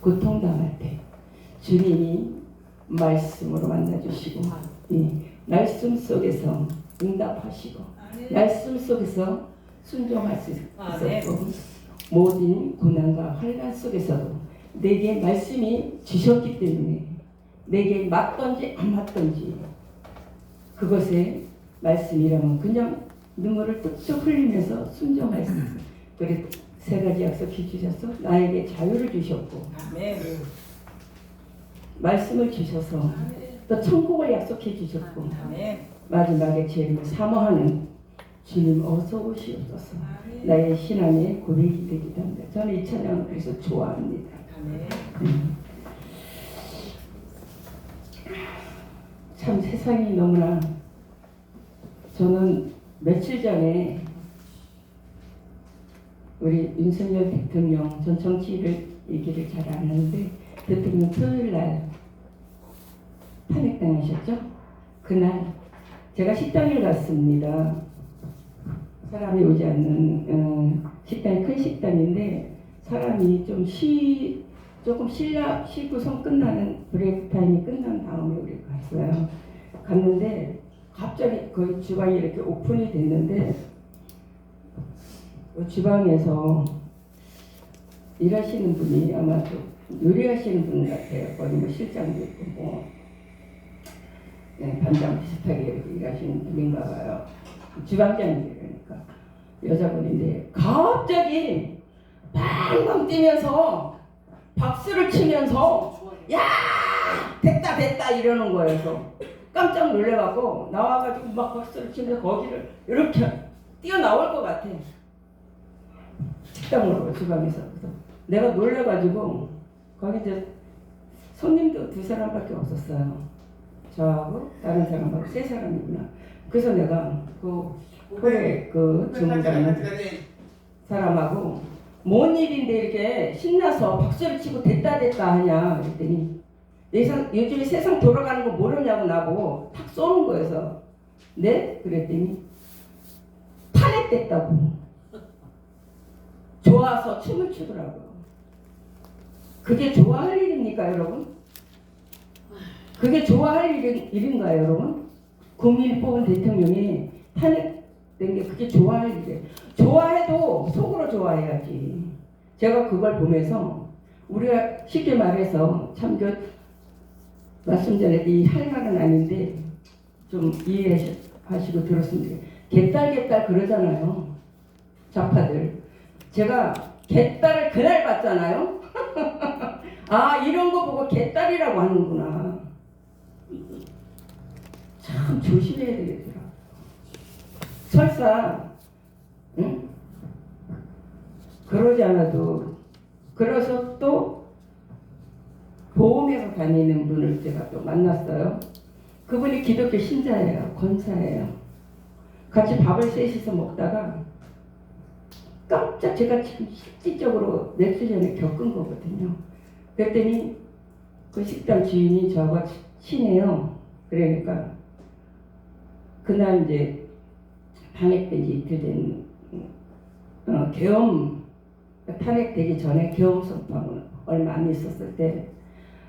고통당할 때 주님이 말씀으로 만나주시고 예, 말씀 속에서 응답하시고 말씀 속에서 순종할 수 아, 네. 있었고 모든 고난과 환란 속에서도 내게 말씀이 주셨기 때문에 내게 맞던지 안 맞던지 그것에 말씀이라면 그냥 눈물을 뚝뚝 흘리면서 순종할 수 있어요. 그래 세 가지 약속해 주셔서 나에게 자유를 주셨고 아멘. 말씀을 주셔서 또 천국을 약속해 주셨고 아멘. 마지막에 죄를 사모하는 주님 어서 오시옵소서 나의 신앙의 고백이 되기도 합니다. 저는 이 찬양을 그래서 좋아합니다. 아멘. 참 세상이 너무나 저는 며칠 전에 우리 윤석열 대통령 전 정치를 얘기를 잘 안 하는데 대통령 토요일 날 탄핵당하셨죠? 그날 제가 식당에 갔습니다. 사람이 오지 않는 어, 식당이 큰 식당인데 사람이 좀 쉬, 조금 쉬라, 쉬고 선 끝나는 브레이크 타임이 끝난 다음에 우리 갔어요. 갔는데 갑자기 거기 주방이 이렇게 오픈이 됐는데 그 주방에서 일하시는 분이 아마 좀 요리하시는 분 같아요. 거기 뭐 실장도 있고 뭐 네, 반장 비슷하게 일하시는 분인가 봐요. 주방장님 그러니까 여자분인데 갑자기 방방 뛰면서 박수를 치면서 야 됐다 됐다 이러는 거예요. 깜짝 놀래갖고 나와가지고 막 박수를 치면서 거기를 이렇게 뛰어나올 것 같아. 식당으로 주방에서 내가 놀래가지고 거기 이제 손님도 두 사람밖에 없었어요. 저하고 다른 사람하고 세 사람이구나. 그래서 내가 그 홀에 그 주무자는 사람하고 뭔 일인데 이렇게 신나서 박수를 치고 됐다 됐다 하냐 그랬더니 예상, 요즘에 세상 돌아가는 거 모르냐고 나보고 탁 쏘는 거여서 네? 그랬더니 탄핵됐다고 좋아서 춤을 추더라고요 그게 좋아할 일입니까 여러분? 그게 좋아할 일, 일인가요 여러분? 국민이 뽑은 대통령이 탄핵된 게 그게 좋아할 일이에요 좋아해도 속으로 좋아해야지. 제가 그걸 보면서 우리가 쉽게 말해서 참 그 말씀 전에 이할 말은 아닌데 좀 이해하시고 들었으면 좋겠어요. 개딸 개딸 그러잖아요. 좌파들. 제가 개딸을 그날 봤잖아요. 아 이런 거 보고 개딸이라고 하는구나. 참 조심해야 되겠더라. 설사 응? 그러지 않아도 그래서 또 보험회사 다니는 분을 제가 또 만났어요. 그분이 기독교 신자예요. 권사예요. 같이 밥을 셋이서 먹다가 깜짝 제가 지금 실질적으로 며칠 전에 겪은 거거든요. 그랬더니 그 식당 주인이 치- 친해요. 그러니까 그날 이제 탄핵된 지 이틀 된 어, 계엄 탄핵되기 전에 계엄 선포하고 얼마 안 있었을 때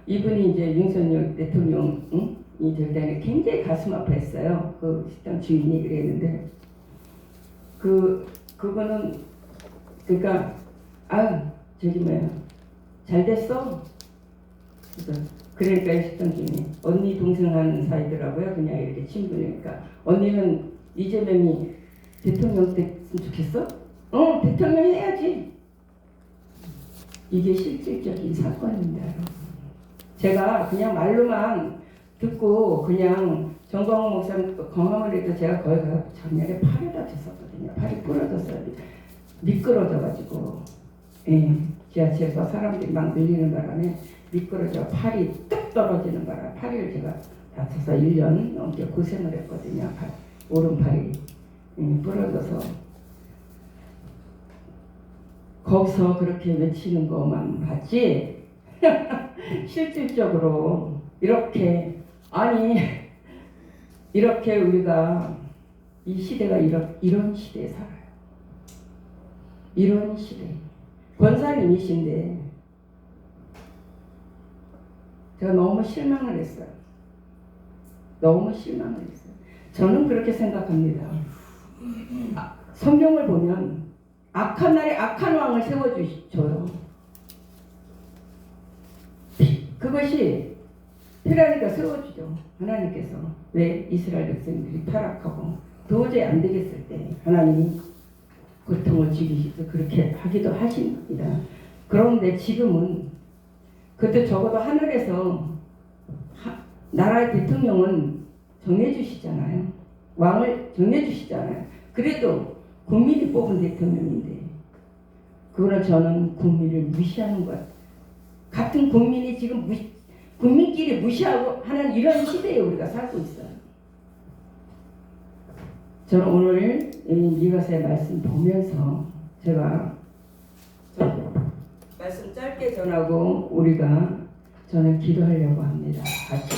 이분이 이제 윤석열 대통령이 될 때는 굉장히 가슴 아파했어요. 그 식당 주인이 그랬는데 그 그거는 그러니까 아 저기 뭐야 잘 됐어. 그러니까 이 식당 주인이 언니 동생 하는 사이더라고요. 그냥 이렇게 친분이니까 언니는 이재명이 대통령 됐으면 좋겠어? 어, 대통령 해야지. 이게 실질적인 사건입니다. 제가 그냥 말로만 듣고 그냥 정광훈 목사님 건강을 해도 제가 가서 작년에 팔이 다쳤었거든요. 팔이 부러졌어요. 미끄러져가지고. 예, 지하철에서 사람들이 막 밀리는 바람에 미끄러져 팔이 뚝 떨어지는 바람에 팔을 제가 다쳐서 1년 넘게 고생을 했거든요. 팔, 오른팔이. 예, 부러져서. 거기서 그렇게 외치는 것만 봤지? 실질적으로 이렇게 아니 이렇게 우리가 이 시대가 이런 이런 시대에 살아 요. 이런 시대 권사님이신데 제가 너무 실망을 했어요. 너무 실망을 했어요. 저는 그렇게 생각합니다. 아, 성경을 보면 악한 날에 악한 왕을 세워주셔요. 그것이 필요하니까 세워주죠. 하나님께서 왜 이스라엘 백성들이 타락하고 도저히 안 되겠을 때 하나님이 고통을 주기시서 그렇게 하기도 하십니다. 그런데 지금은 그때 적어도 하늘에서 하- 나라의 대통령은 정해주시잖아요. 왕을 정해주시잖아요. 그래도 국민이 뽑은 대통령인데 그거는 저는 국민을 무시하는 것 같아요. 같은 국민이 지금 무, 국민끼리 무시하고 하는 이런 시대에 우리가 살고 있어요. 저는 오늘 이 미가서의 말씀 보면서 제가 좀 말씀 짧게 전하고 우리가 저는 기도하려고 합니다. 같이.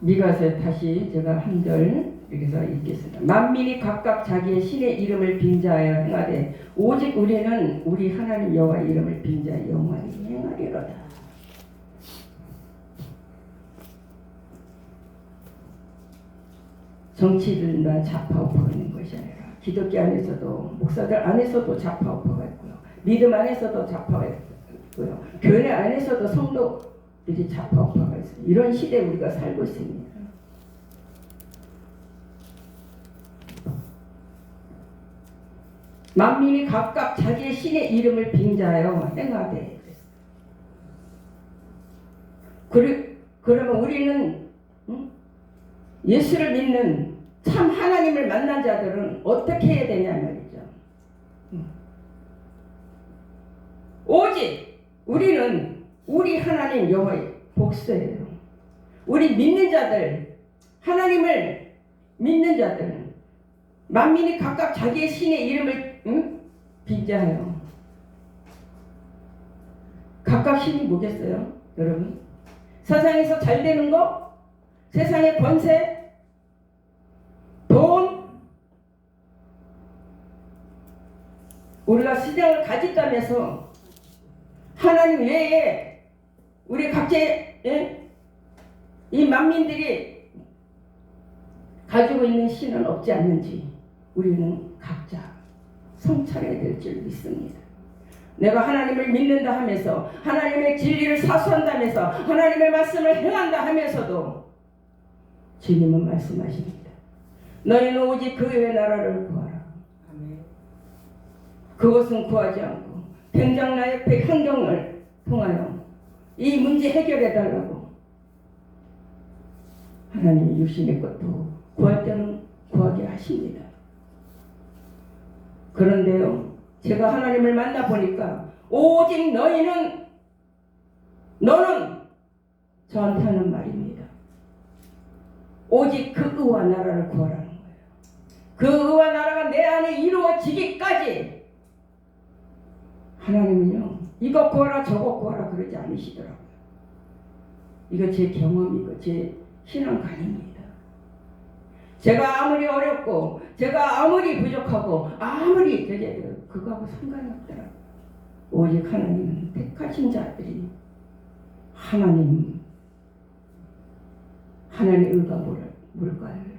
미가서 다시 제가 한 절 여기서 읽겠습니다. 만민이 각각 자기의 신의 이름을 빙자하여 행하되 오직 우리는 우리 하나님 여호와 이름을 빙자하여 영원히 행하리로다. 정치들만 좌파우파가 있는 것이 아니라 기독교 안에서도 목사들 안에서도 좌파우파가 있고요. 믿음 안에서도 좌파가 있고요. 교회 안에서도 성도들이 좌파우파가 있어요. 이런 시대에 우리가 살고 있습니다. 만민이 각각 자기의 신의 이름을 빙자하여 행하되 그리, 그러면 우리는 응? 예수를 믿는 참 하나님을 만난 자들은 어떻게 해야 되냐 말이죠. 응. 오직 우리는 우리 하나님 여호와의 복수예요. 우리 믿는 자들 하나님을 믿는 자들 만민이 각각 자기의 신의 이름을 응? 빙자해요. 각각 신이 뭐겠어요, 여러분? 세상에서 잘 되는 거, 세상의 권세, 돈, 우리가 시장을 가짓다면서 하나님 외에 우리 각자의 예? 이 만민들이 가지고 있는 신은 없지 않는지 우리는 각자 성찰해야 될 줄 믿습니다. 내가 하나님을 믿는다 하면서 하나님의 진리를 사수한다면서 하나님의 말씀을 행한다 하면서도 주님은 말씀하십니다. 너희는 오직 그의 나라를 구하라. 그것은 구하지 않고 옆에 행동을 통하여 이 문제 해결해 달라고 하나님이 육신의 것도 구할 때는 구하게 하십니다. 그런데요, 제가 하나님을 만나 보니까 오직 너희는 너는 저한테 하는 말입니다. 오직 그 의와 나라를 거예요. 그 의와 나라가 내 안에 이루어지기까지 하나님은요 이거 구하라 저거 구하라 그러지 않으시더라고요. 이거 제 경험이고 제 신앙관입니다. 제가 아무리 어렵고 제가 아무리 부족하고 아무리 되게 그거하고 상관이 없더라고요. 오직 하나님은 택하신 자들이 하나님 하나님의 의가 뭘, 뭘까요? 여러분?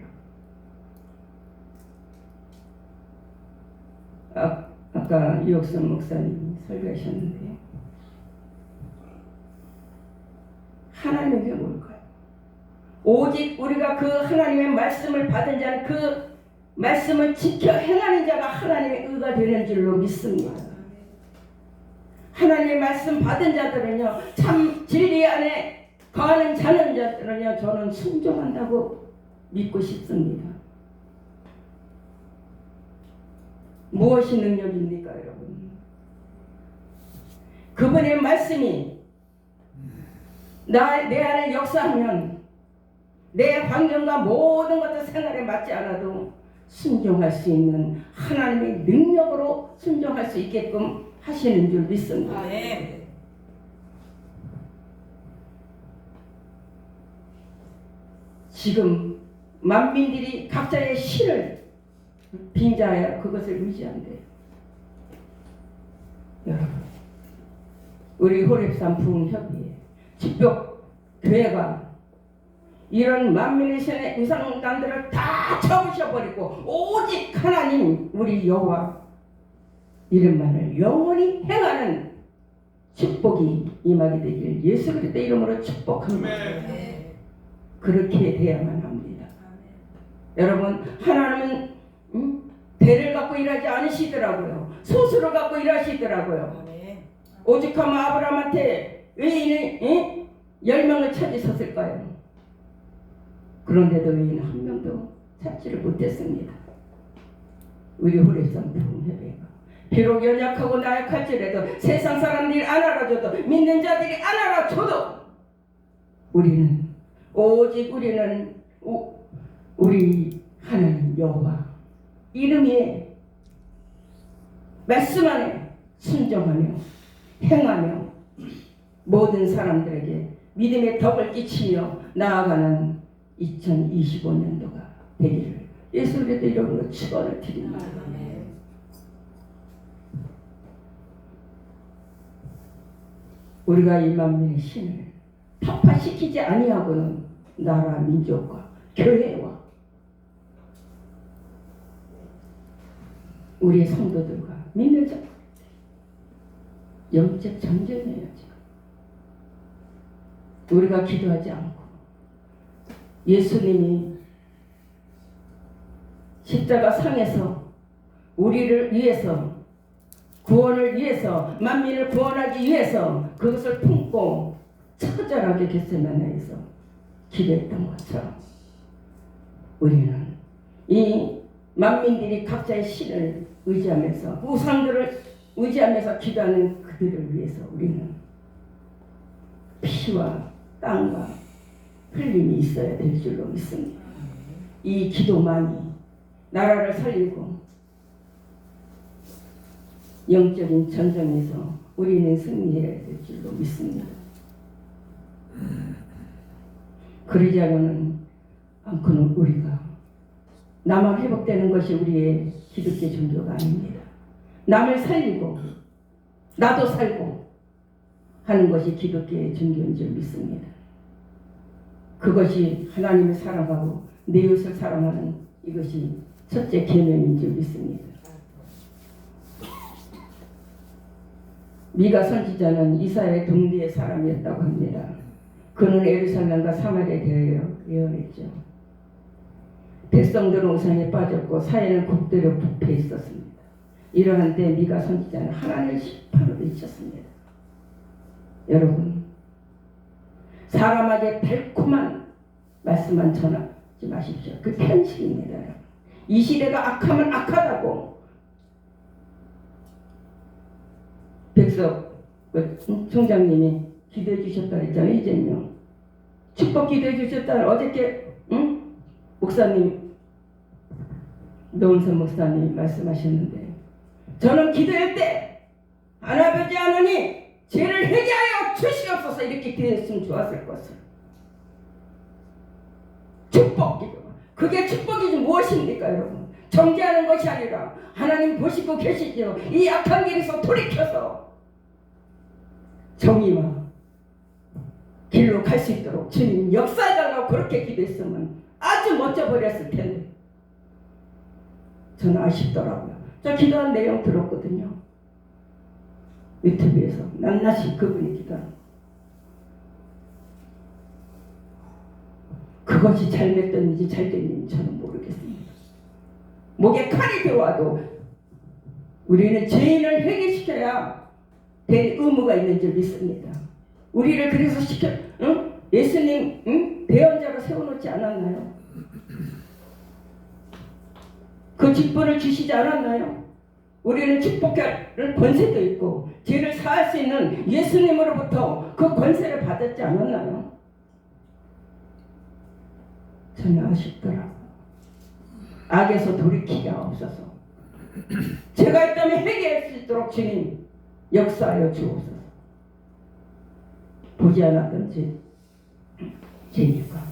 아, 아까 이옥선 목사님이 설교하셨는데 하나님의 의가 뭘까요? 오직 우리가 그 하나님의 말씀을 받은 자는 그 말씀을 지켜 행하는 자가 하나님의 의가 되는 줄로 믿습니다. 하나님의 말씀 받은 자들은요, 참 진리 안에 거하는 자는 자들은요, 저는 순종한다고 믿고 싶습니다. 무엇이 능력입니까, 여러분? 그분의 말씀이 나, 내 안에 역사하면 내 환경과 모든 것들 생활에 맞지 않아도 순종할 수 있는 하나님의 능력으로 순종할 수 있게끔 하시는 줄 믿습니다. 네. 지금 만민들이 각자의 신을 빙자하여 그것을 의지한대. 여러분, 우리 호랩산 부흥협의회 직벽 교회가 이런 만민의 신의 우상단들을 다 쳐부셔버리고 오직 하나님 우리 여호와 이름만을 영원히 행하는 축복이 임하게 되길 예수 그리스도 이름으로 축복합니다. 그렇게 돼야만 합니다. 여러분 하나님은 음? 대를 갖고 일하지 않으시더라고요. 소수를 갖고 일하시더라고요. 오직 하면 아브라함한테 의인이 응? 열 명을 찾으셨을까요? 그런데도 의인 한 명도 찾지를 못했습니다. 우리 호랩산 부흥회가 비록 연약하고 나약할지라도 세상 사람들이 안 알아줘도 믿는 자들이 안 알아줘도 우리는 오직 우리는 우, 우리 하나님 여호와 이름이 말씀 안에 순종하며 행하며 모든 사람들에게 믿음의 덕을 끼치며 나아가는 2025년도가 되기를 예수 그리스도 이름으로 축원을 드립니다. 우리가 이 만민의 신을 타파시키지 아니하고는 나라 민족과 교회와 우리의 성도들과 믿는 자 영적 전쟁이에요 지금. 우리가 기도하지 않고 예수님이 십자가 상에서 우리를 위해서 구원을 위해서 만민을 구원하기 위해서 그것을 품고 처절하게 겟세마네에서 기도했던 것처럼 우리는 이 만민들이 각자의 신을 의지하면서 우상들을 의지하면서 기도하는 그들을 위해서 우리는 피와 땀과 흘림이 있어야 될 줄로 믿습니다. 이 기도만이 나라를 살리고 영적인 전쟁에서 우리는 승리해야 될 줄로 믿습니다. 그러지 않고는 우리가 남만 회복되는 것이 우리의 기독교 종교가 아닙니다. 남을 살리고 나도 살고 하는 것이 기독교의 종교인 줄 믿습니다. 그것이 하나님을 사랑하고 내 이웃을 사랑하는 이것이 첫째 계명인 줄 믿습니다. 미가 선지자는 이사의 동리의 사람이었다고 합니다. 그는 에루살렘과 사마리아에 대하여 예언했죠. 백성들은 우상에 빠졌고 사회는 곡대로 부패 있었습니다. 이러한 때 미가 선지자는 하나님을 심판으로 외쳤습니다. 여러분 사람에게 달콤한 말씀만 전하지 마십시오. 그 편식입니다. 이 시대가 악하면 악하다고 백석 그 총장님이 기도해 주셨다 그랬잖아요. 이젠요. 축복 기도해 주셨다. 어저께 응? 목사님 노은선 목사님 말씀하셨는데 저는 기도할 때 하나아버지 하나님 죄를 회개하여 주시옵소서 이렇게 기도했으면 좋았을 것을. 축복 기도. 그게 축복이 무엇입니까 여러분? 정죄하는 것이 아니라 하나님 보시고 계시죠 이 악한 길에서 돌이켜서 정의와 길로 갈 수 있도록 주님 역사해달라고 그렇게 기도했으면 아주 멋져 버렸을 텐데 저는 아쉽더라고요 저 기도한 내용 들었거든요 유튜브에서 낱낱이 그분이 거. 그것이 잘못됐는지 잘됐는지 저는 모르겠습니다. 목에 칼이 들어와도 우리는 죄인을 회개시켜야 될 의무가 있는 줄 믿습니다. 우리를 그래서 시켜, 응? 예수님 응? 대언자로 세워놓지 않았나요? 그 직분을 주시지 않았나요? 우리는 축복할 권세도 있고 죄를 사할 수 있는 예수님으로부터 그 권세를 받았지 않았나요? 전혀 아쉽더라고. 악에서 돌이키기가 없어서 제가 있다면 회개할 수 있도록 주님 역사하여 주옵소서. 보지 않았던 제 죄니까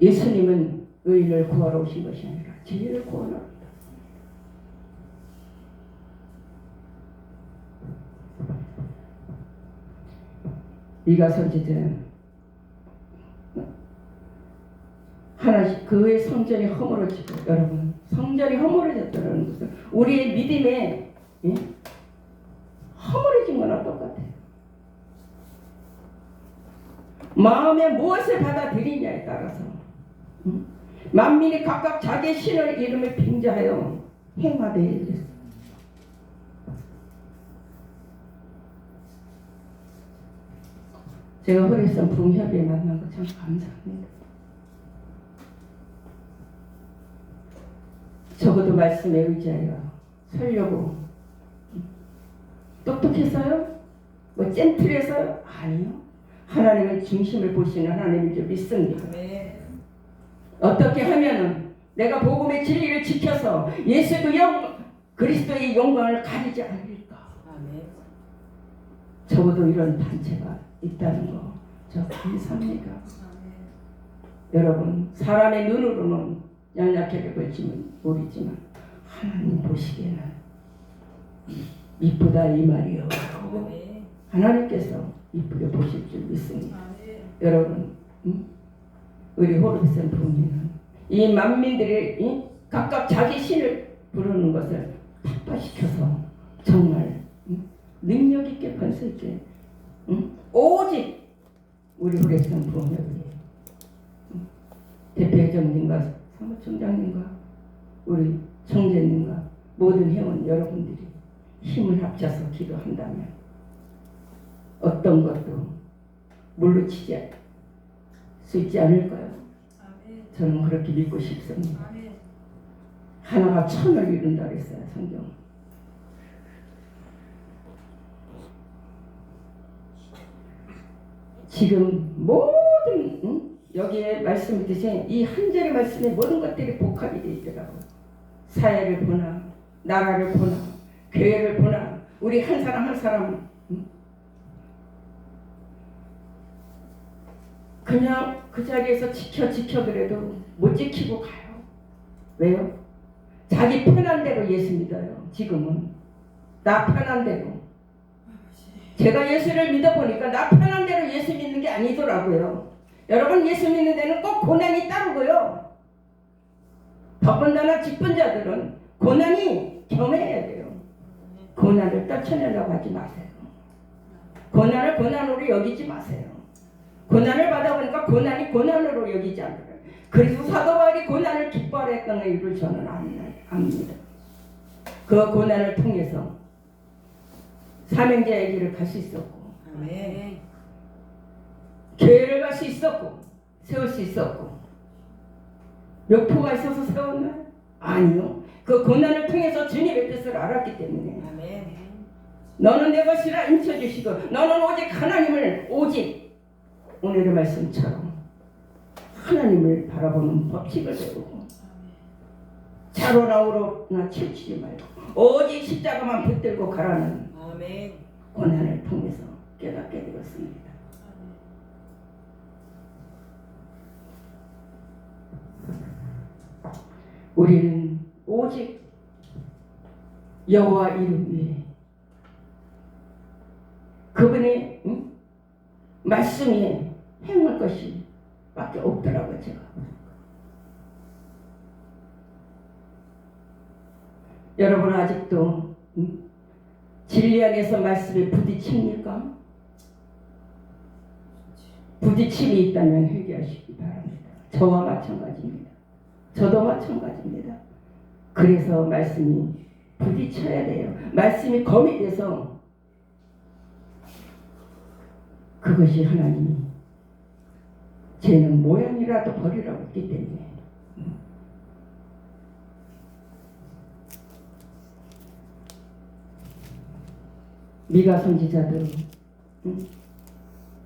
예수님은 의를 구하러 오신 것이 아니라 죄인을 구하러 왔다. 네가 선지자는 하나씩 그의 성전이 허물어지고 여러분 성전이 허물어졌다는 것은 우리의 믿음에 예? 허물어진 거나 똑같아요. 마음에 무엇을 받아들이냐에 따라서 응? 만민이 각각 자기 신을 이름을 빙자하여 행하되 그랬어. 제가 허리선 붕협에 만난 거 참 감사합니다. 적어도 말씀에 의지하여 살려고 똑똑했어요? 뭐 젠틀해서요? 아니요. 하나님의 중심을 보시는 하나님인 줄 믿습니다. 어떻게 하면은 내가 복음의 진리를 지켜서 예수의 영 그리스도의 영광을 가리지 않을까? 적어도 이런 단체가 있다는 거 저 감사합니다. 여러분 사람의 눈으로는 연약하게 보이지만 모르지만 하나님 보시기에는 이쁘다 이 말이요. 하나님께서 이쁘게 보실 줄 믿습니다. 여러분, 음? 우리 호르비슨 부흥회는 이 만민들이 이? 각각 자기 신을 부르는 것을 탁파시켜서 정말 음? 능력 있게 건설 있게 음? 오직 우리 호르비슨 부흥회를 음? 대표회장님과 사무총장님과 우리 총재님과 모든 회원 여러분들이 힘을 합쳐서 기도한다면 어떤 것도 물리치지 수 있지 않을까요? 저는 그렇게 믿고 싶습니다. 하나가 천을 이룬다 그랬어요 성경. 지금 모든 응? 여기에 말씀드린 이한 절의 말씀에 모든 것들이 복합이 되어 있더라고요. 사회를 보나 나라를 보나 교회를 보나 우리 한 사람 한 사람 응? 그냥 그 자리에서 지켜 지켜 그래도 못 지키고 가요. 왜요? 자기 편한 대로 예수 믿어요. 지금은 나 편한 대로. 제가 예수를 믿어보니까 나 편한 대로 예수 믿는 게 아니더라고요. 여러분 예수 믿는 데는 꼭 고난이 따르고요. 더군다나 직분 자들은 고난이 경해야 돼요. 고난을 떨쳐내려고 하지 마세요. 고난을 고난으로 여기지 마세요. 고난을 받아보니까 고난이 고난으로 여기지 않아요. 그래서 사도 바울이 고난을 기뻐했던 이유를 저는 압- 압니다. 그 고난을 통해서 사명자의 길을 갈 수 있었고 아멘. 교회를 갈 수 있었고 세울 수 있었고 묘포가 있어서 세웠나요? 아니요. 그 고난을 통해서 주님의 뜻을 알았기 때문에 아멘. 너는 내 것이라 인쳐주시고 너는 오직 하나님을 오직 오늘의 말씀처럼 하나님을 바라보는 법칙을 배우고 자로나우로나 치우치지 말고 오직 십자가만 붙들고 가라는 아멘. 고난을 통해서 깨닫게 되었습니다. 우리는 오직 여호와 이름 위에 그분의 응? 말씀에 행할 것이 밖에 없더라고요 제가 여러분 아직도 응? 진리 안에서 말씀에 부딪힙니까? 부딪힘이 있다면 회개하시기 바랍니다 저와 마찬가지입니다 저도 마찬가지입니다 그래서 말씀이 부딪혀야 돼요. 말씀이 검이 돼서 그것이 하나님이 죄는 모양이라도 버리라고 했기 때문에 미가 선지자들은 응?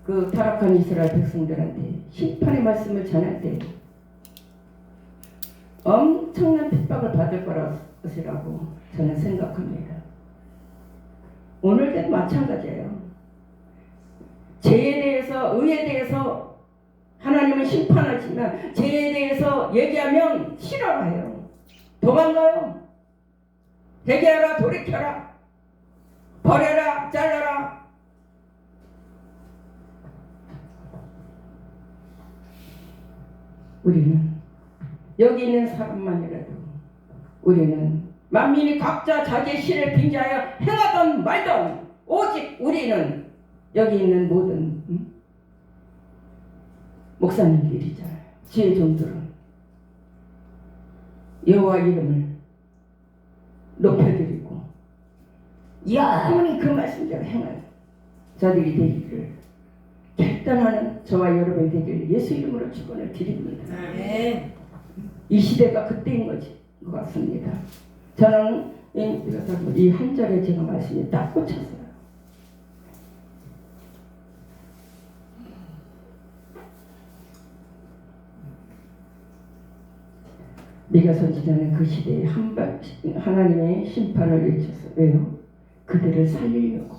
그 타락한 이스라엘 백성들한테 심판의 말씀을 전할 때 엄청난 핍박을 받을 것이라고 저는 생각합니다. 오늘도 마찬가지예요. 죄에 대해서, 의에 대해서 심판하지만 죄에 대해서 얘기하면 싫어라 해요. 도망가요. 대기하라 돌이켜라 버려라 잘라라 우리는 여기 있는 사람만이라도 우리는 만민이 각자 자기의 신을 빙자하여 행하던 말던 오직 우리는 여기 있는 모든 응? 목사님들이잖아요. 지혜 종들은 여호와 이름을 높여드리고 영원히 그 말씀대로 행할 자들이 되기를 결단하는 저와 여러분이 되기를 예수 이름으로 축원을 드립니다. 아멘. 이 시대가 그때인 거지 것 같습니다. 저는 이 한 절에 제가 말씀이 딱 꽂혔어요. 미가 선지자는 그 시대에 한발 하나님의 심판을 외쳤어요. 왜요? 그들을 살리려고.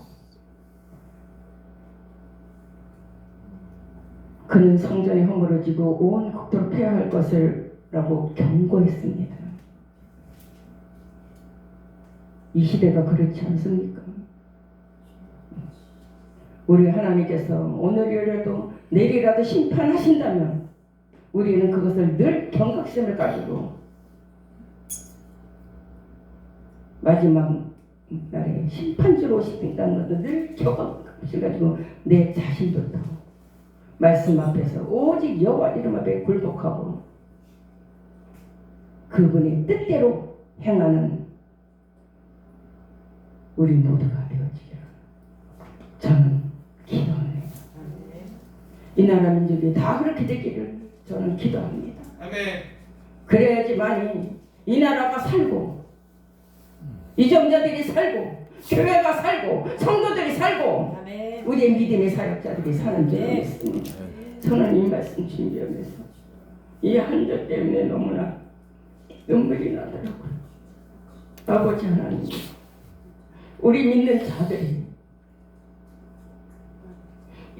그는 성전이 허물어지고 온 국토를 폐하할 것을 라고 경고했습니다. 이 시대가 그렇지 않습니까? 우리 하나님께서 오늘이라도 내일이라도 심판하신다면 우리는 그것을 늘 경각심을 가지고 마지막 날에 심판주로 오신다는 것도 늘 경각심을 가지고 내 자신부터 말씀 앞에서 오직 여호와 이름 앞에 굴복하고 그분의 뜻대로 행하는 우리 모두가 되어지기를 저는 기도합니다. 이 나라 민족이 다 그렇게 되기를 저는 기도합니다. 아멘. 그래야지만이 이 나라가 살고 이정자들이 살고 교회가 살고 성도들이 살고 아멘. 우리의 믿음의 사역자들이 사는 줄 네. 믿습니다. 저는 이 말씀 준비하면서 이 한절 때문에 너무나 눈물이 나더라고요. 아버지 하나님, 우리 믿는 자들이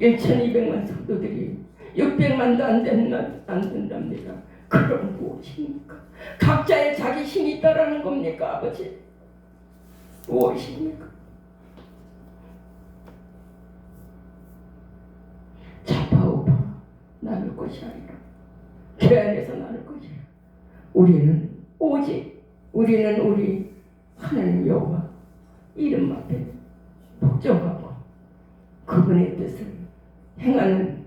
1,200만 성도들이 600만도 안 된다, 안 된답니다. 그럼 무엇입니까? 각자의 자기 신이 있다라는 겁니까, 아버지? 무엇입니까? 좌파우파 나눌 것이 아니라 교회 안에서 나눌 것이라 우리는 오직 우리는 우리 하나님 여호와 이름 앞에 복종하고 그분의 뜻을 행하는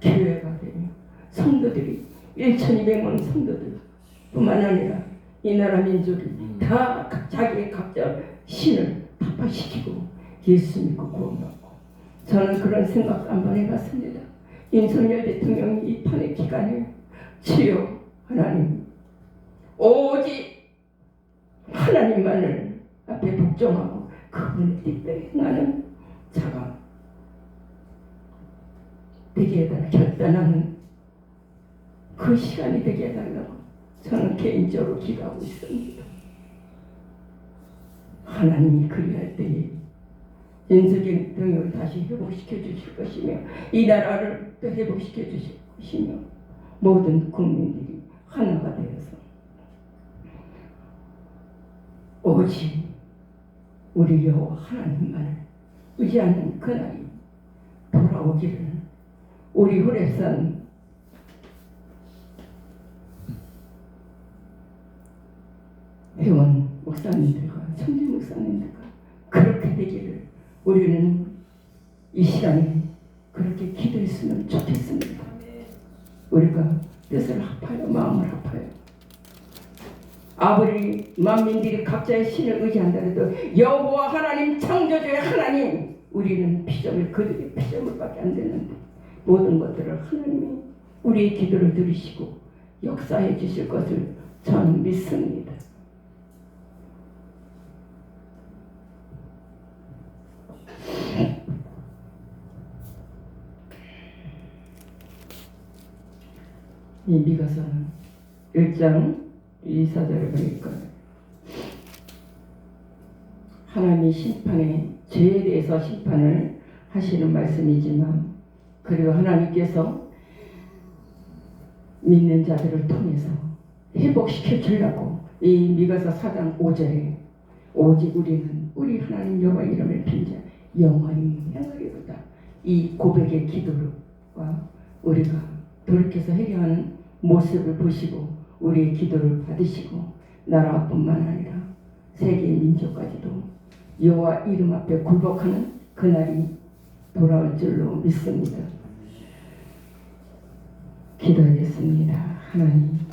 교회가 되며 성도들이 1200만 성도들 뿐만 아니라 이 나라 민족이 다 각- 자기의 각자 신을 타파시키고 예수 믿고 구원받고 저는 그런 생각 한번 해봤습니다. 윤석열 대통령이 이 판의 기간에 주여 하나님 오직 하나님만을 앞에 복종하고 그분의 뜻대로 행하는 자가 되게 해달라 결단하는 그 시간이 되게 해달라고 저는 개인적으로 기도하고 있습니다. 하나님이 그리할 때에 윤석열 대통령을 다시 회복시켜 주실 것이며 이 나라를 또 회복시켜 주실 것이며 모든 국민들이 하나가 되어서 오직 우리 여호와 하나님만을 의지하는 그날이 돌아오기를 우리 후랩산 회원 목사님들과 청지 목사님들과 그렇게 되기를 우리는 이 시간에 그렇게 기도했으면 좋겠습니다. 우리가 뜻을 합하여 마음을 합하여 아버지 만민들이 각자의 신을 의지한다 해도 여호와 하나님 창조주의 하나님 우리는 피조물 그들의 피조물밖에 안 되는데 모든 것들을 하나님이 우리의 기도를 들으시고 역사해 주실 것을 저는 믿습니다. 이 미가서는 1장 2, 4절을 보니까 하나님이 심판에 죄에 대해서 심판을 하시는 말씀이지만 그리고 하나님께서 믿는 자들을 통해서 회복시켜 주려고 이 미가서 4장 5절에 오직 우리는 우리 하나님 여호와 이름을 빈자 영원히 행하리로다. 이 고백의 기도와 우리가 돌이켜서 회개하는 모습을 보시고 우리의 기도를 받으시고 나라뿐만 아니라 세계 민족까지도 여호와 이름 앞에 굴복하는 그날이 돌아올 줄로 믿습니다. 기도하겠습니다. 하나님